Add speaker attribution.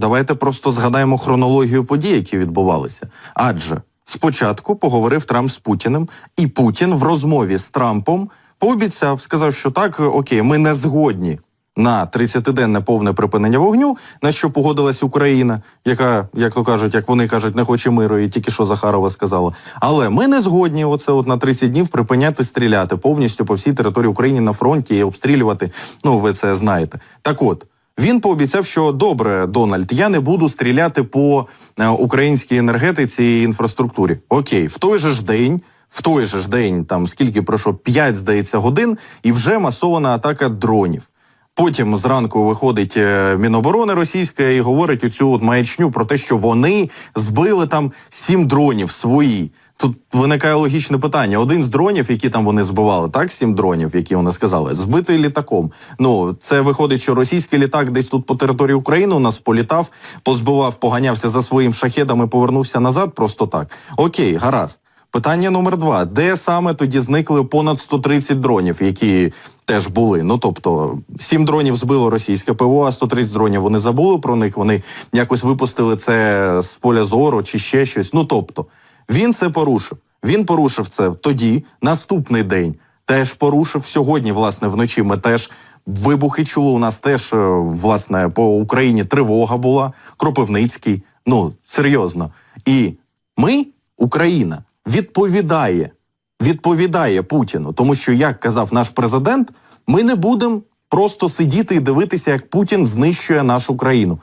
Speaker 1: давайте просто згадаємо хронологію подій, які відбувалися. Адже спочатку поговорив Трамп з Путіним, і Путін в розмові з Трампом пообіцяв, сказав, що так, окей, ми не згодні на 30-денне повне припинення вогню, на що погодилась Україна, яка, як то кажуть, як вони кажуть, не хоче миру, і тільки що Захарова сказала. Але ми не згодні оце от на 30 днів припиняти стріляти повністю по всій території України на фронті і обстрілювати. Ну, ви це знаєте. Так от. Він пообіцяв, що добре, Дональд, я не буду стріляти по е, українській енергетиці і інфраструктурі. Окей, в той же ж день, в той же ж день, там скільки пройшло 5, здається, годин, і вже масована атака дронів. Потім зранку виходить е, Міноборони російське і говорить оцю от маячню про те, що вони збили там сім дронів свої. Тут виникає логічне питання: один з дронів, які там вони збивали, так сім дронів, які вони сказали, збитий літаком. Ну це виходить, що російський літак десь тут по території України у нас політав, позбивав, поганявся за своїм шахедом і повернувся назад. Просто так. Окей, гаразд. Питання номер два: де саме тоді зникли понад 130 дронів, які теж були? Ну тобто, сім дронів збило російське ПВО, а 130 дронів вони забули про них. Вони якось випустили це з поля зору чи ще щось. Ну тобто, він це порушив. Він порушив це тоді, наступний день. Теж порушив сьогодні. Власне, вночі ми теж вибухи чули. У нас теж е, власне по Україні тривога була. Кропивницький. Ну серйозно. І ми, Україна, відповідає, відповідає Путіну, тому що, як казав наш президент, ми не будемо просто сидіти і дивитися, як Путін знищує нашу країну.